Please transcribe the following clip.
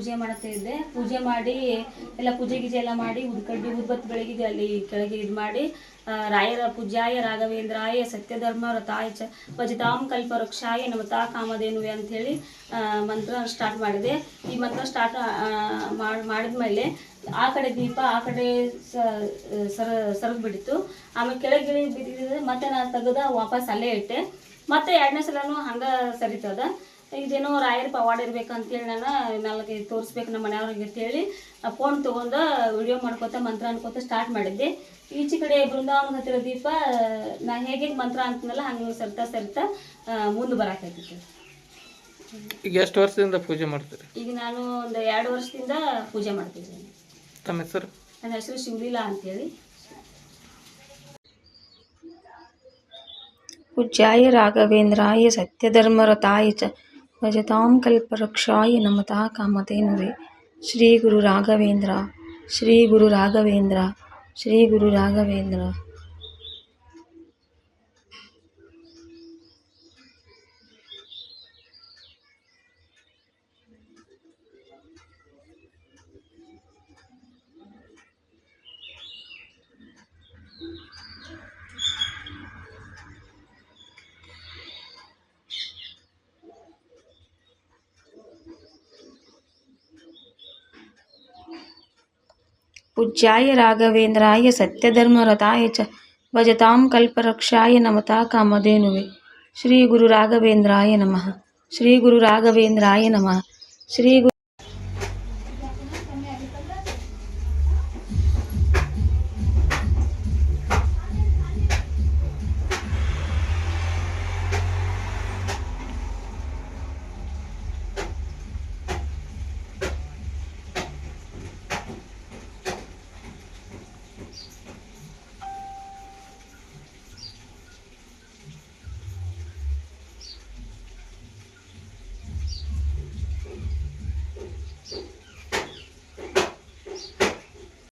ಪೂಜೆ ಮಾಡ್ತಾ ಇದ್ದೆ. ಪೂಜೆ ಮಾಡಿ ಎಲ್ಲ ಪೂಜೆ ಗೀಜೆ ಎಲ್ಲ ಮಾಡಿ ಉದ್ಕಡ್ಡಿ ಉದ್ಬತ್ ಬೆಳಗ್ಗೆ ಅಲ್ಲಿ ಕೆಳಗೆ ಇದು ಮಾಡಿ ರಾಯರ ಪೂಜ್ಯಾಯ ರಾಘವೇಂದ್ರಾಯ ಸತ್ಯಧರ್ಮ ರಥಾಯ ಚ ಭಜತಾಂ ಕಲ್ಪವೃಕ್ಷಾಯ ನಮತಾ ಅಂತ ಅಂಥೇಳಿ ಮಂತ್ರ ಸ್ಟಾರ್ಟ್ ಮಾಡಿದೆ. ಈ ಮಂತ್ರ ಸ್ಟಾರ್ಟ್ ಮಾಡಿದ್ಮೇಲೆ ಆ ಕಡೆ ದೀಪ, ಆ ಕಡೆ ಸರ ಸರಗ್ ಬಿಡಿತು ಆಮೇಲೆ ಕೆಳಗೆ ಬಿದ್ದಿದ್ರೆ ಮತ್ತೆ ನಾನು ತೆಗೆದ ವಾಪಸ್ ಅಲ್ಲೇ ಇಟ್ಟೆ. ಮತ್ತೆ ಎರಡನೇ ಸಲನೂ ಹಂಗೆ ಸರಿತದ. ಇದೇನೋ ರಾಯರ ಪವಾಡ ಇರ್ಬೇಕಂತೇಳಿ ನಾನು ನಾಲ್ಗೆ ತೋರಿಸ್ಬೇಕು ನಮ್ಮ ಮನೆಯವ್ರಿಗೆ ಅಂತೇಳಿ ಫೋನ್ ತೊಗೊಂಡು ವಿಡಿಯೋ ಮಾಡ್ಕೋತ ಮಂತ್ರ ಅನ್ಕೋತ ಸ್ಟಾರ್ಟ್ ಮಾಡಿದ್ದೆ. ಈಚೆ ಕಡೆ ಬೃಂದಾವನ ಹತ್ತಿರ ದೀಪ ನಾ ಹೇಗೆ ಮಂತ್ರ ಅಂತನಲ್ಲ ಹಂಗೆ ಸರ್ತಾ ಸರ್ತಾ ಮುಂದೆ ಬರಾಕೈತಿ ಈಗ ಎಷ್ಟು ವರ್ಷದಿಂದ ಪೂಜೆ ಮಾಡ್ತೀರಿ? ಈಗ ನಾನು ಒಂದು ಎರಡು ವರ್ಷದಿಂದ ಪೂಜೆ ಮಾಡ್ತಿದ್ದೀನಿ. ತಮ್ಮ ಹೆಸರು? ನನ್ನ ಹೆಸರು ಶಿವಲೀಲಾ ಅಂತೇಳಿ. ಪೂಜ್ಯಾಯ ರಾಘವೇಂದ್ರಾಯ ಸತ್ಯಧರ್ಮರತಾಯ ಚ भजतां कल्पवृक्षाय नमतः कामधेनुवे श्रीगुरुराघवेन्द्र श्रीगुरुराघवेन्द्र श्रीगुरुराघवेन्द्र पूज्याय राघवेन्द्राय सत्यधर्मरताय च भजतां कल्पवृक्षाय नमतः कामधेनुवे श्रीगुरुराघवेन्द्राय नमः श्रीगुरुराघवेन्द्राय नमः श्रीगुरु